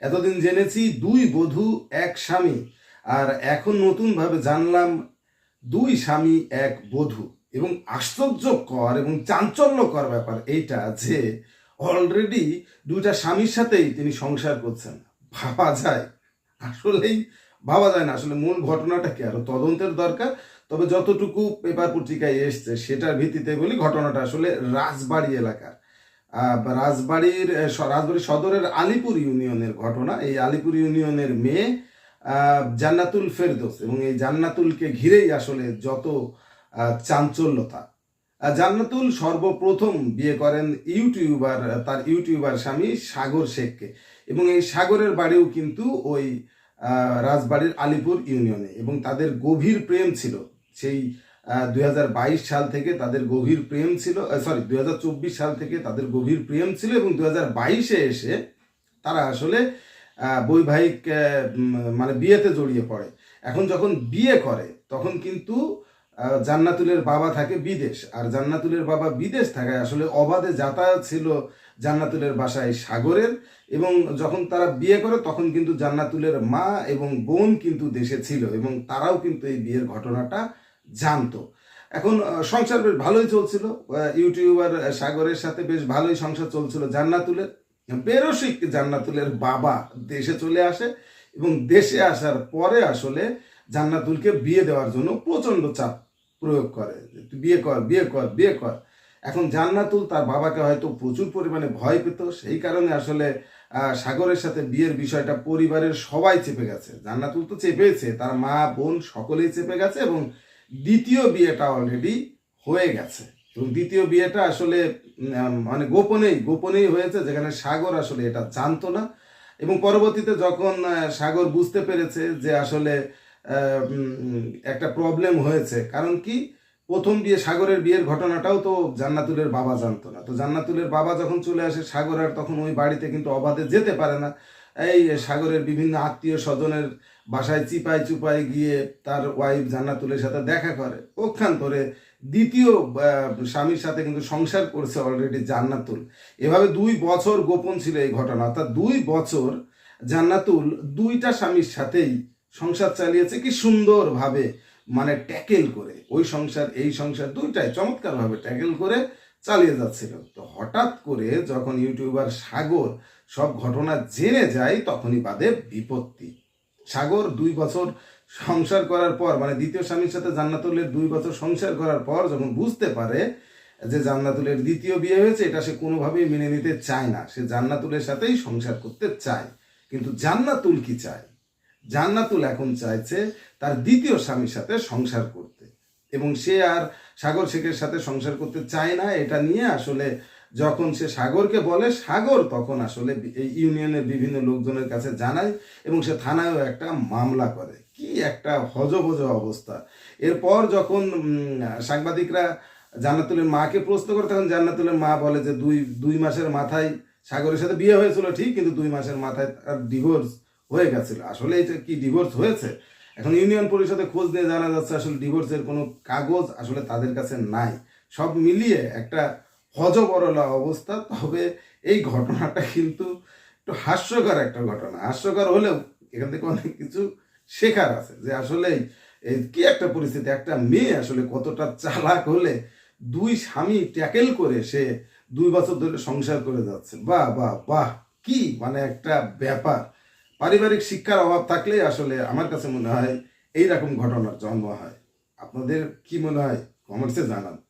এতদিন জেনেছি দুই বধূ, এক স্বামী। আর এখন নতুনভাবে জানলাম দুই স্বামী, এক বধূ। এবং আশ্চর্যকর এবং চাঞ্চল্যকর ব্যাপার এইটা যে অলরেডি দুইটা স্বামীর সাথেই তিনি সংসার করছেন। ভাবা যায়। আসলেই ভাবা যায় না। আসলে মূল ঘটনাটা কি? আরও তদন্তের দরকার। তবে যতটুকু পেপার পত্রিকায় এসছে, সেটার ভিত্তিতে বলি, ঘটনাটা আসলে রাজবাড়ি এলাকার। রাজবাড়ির রাজবাড়ি সদরের আলিপুর ইউনিয়নের ঘটনা। এই আলিপুর ইউনিয়নের মেয়ে জান্নাতুল ফেরদোস। এবং এই জান্নাতুলকে ঘিরেই আসলে যত চাঞ্চল্যতা। জান্নাতুল সর্বপ্রথম বিয়ে করেন ইউটিউবার, তার ইউটিউবার স্বামী সাগর শেখকে। এবং এই সাগরের বাড়িও কিন্তু ওই রাজবাড়ির আলিপুর ইউনিয়নে। এবং তাদের গভীর প্রেম ছিল। সেই দুই হাজার বাইশ সাল থেকে তাদের গভীর প্রেম ছিল সরি দুই হাজার চব্বিশ সাল থেকে তাদের গভীর প্রেম ছিল এবং দুই বাইশে এসে তারা আসলে বৈবাহিক মানে বিয়েতে জড়িয়ে পড়ে। এখন যখন বিয়ে করে, তখন কিন্তু জান্নাতুলের বাবা থাকে বিদেশ। আর জান্নাতুলের বাবা বিদেশ থাকায় আসলে অবাধে যাতায়াত ছিল জান্নাতুলের বাসায় সাগরের। এবং যখন তারা বিয়ে করে, তখন কিন্তু জান্নাতুলের মা এবং বোন কিন্তু দেশে ছিল এবং তারাও কিন্তু এই বিয়ের ঘটনাটা জানতো। এখন সংসার বেশ ভালোই চলছিল। ইউটিউবার সাগরের সাথে বেশ ভালোই সংসার চলছিল। জান্নাতুলের বেরসিক জান্নাতুলের বাবা দেশে চলে আসে এবং দেশে আসার পরে আসলে জান্নাতুলকে বিয়ে দেওয়ার জন্য প্রচণ্ড চাপ প্রয়োগ করে। বিয়ে কর বিয়ে কর বিয়ে কর। এখন জান্নাতুল তার বাবাকে হয়তো প্রচুর পরিমাণে ভয় পেত। সেই কারণে আসলে সাগরের সাথে বিয়ের বিষয়টা পরিবারের সবাই চেপে গেছে। জান্নাতুল তো চেপেছে তার মা, বোন সকলেই চেপে গেছে এবং দ্বিতীয় বিয়েটা অলরেডি হয়ে গেছে। এবং দ্বিতীয় বিয়েটা আসলে মানে গোপনেই গোপনেই হয়েছে, যেখানে সাগর আসলে এটা জানতো না। এবং পরবর্তীতে যখন সাগর বুঝতে পেরেছে যে আসলে একটা প্রবলেম হয়েছে, কারণ কি? প্রথম বিয়ে, সাগরের বিয়ের ঘটনাটাও তো জান্নাতুলের বাবা জানতো না। তো জান্নাতুলের বাবা যখন চলে আসে সাগর আর তখন ওই বাড়িতে কিন্তু অবাধে যেতে পারে না। এই সাগরের বিভিন্ন আত্মীয় স্বজনের বাসায় চিপায় চুপায় গিয়ে তার ওয়াইফ জান্নাতুলের সাথে দেখা করে। পক্ষান্তরে দ্বিতীয় স্বামীর সাথে কিন্তু সংসার করছে অলরেডি জান্নাতুল। এভাবে দুই বছর গোপন ছিল এই ঘটনা। অর্থাৎ দুই বছর জান্নাতুল দুইটা স্বামীর সাথেই সংসার চালিয়েছে কি সুন্দরভাবে মানে ট্যাকেল করে। ওই সংসার, এই সংসার দুইটাই চমৎকারভাবে ট্যাকেল করে চালিয়ে যাচ্ছিল। তো হঠাৎ করে যখন ইউটিউবার সাগর সব ঘটনা জেনে যায়, তখনই বাদে বিপত্তি। সাগর দুই বছর সংসার করার পর মানে দ্বিতীয় স্বামীর সাথে জান্নাতুলের দুই বছর সংসার করার পর যখন বুঝতে পারে যে জান্নাতুলের দ্বিতীয় বিয়ে হয়েছে, এটা সে কোনোভাবেই মেনে নিতে চায় না। সে জান্নাতুলের সাথেই সংসার করতে চায়। কিন্তু জান্নাতুল কি চায়? জান্নাতুল এখন চাইছে তার দ্বিতীয় স্বামীর সাথে সংসার করতে। এবং সে আর সাগর শেখের সাথে সংসার করতে চায় না, এটা নিয়ে আসলে যখন সে সাগরকে বলে, সাগর তখন আসলে এই ইউনিয়নের বিভিন্ন লোকজনের কাছে জানায় এবং সে থানায়ও একটা মামলা করে। কি একটা হজবজ অবস্থা। এরপর যখন সাংবাদিকরা জান্নাতুলের মাকে প্রশ্ন করে, তখন জান্নাতুলের মা বলে যে, দুই দুই মাসের মাথায় সাগরের সাথে বিয়ে হয়েছিল ঠিক, কিন্তু দুই মাসের মাথায় তার ডিভোর্স হয়ে গেছিল। আসলে এটা কি ডিভোর্স হয়েছে? এখন ইউনিয়ন পরিষদে খোঁজ দিয়ে জানা যাচ্ছে আসলে ডিভোর্সের কোনো কাগজ আসলে তাদের কাছে নাই। সব মিলিয়ে একটা হজবরলা অবস্থা, তবে এই ঘটনাটা কিন্তু একটু হাস্যকর একটা ঘটনা। হাস্যকর হলেও এখান থেকে অনেক কিছু শেখার আছে যে আসলে কি একটা পরিস্থিতি, একটা মেয়ে আসলে কতটা চালাক হলে দুই স্বামী ট্যাকেল করে সে দুই বছর ধরে সংসার করে যাচ্ছে। বাহ বাহ বাহ, কি মানে একটা ব্যাপার। পারিবারিক শিক্ষার অভাব থাকলে আসলে আমার কাছে মনে হয় এইরকম ঘটনার জন্ম হয়। আপনাদের কি মনে হয়? কমেন্টসে জানান।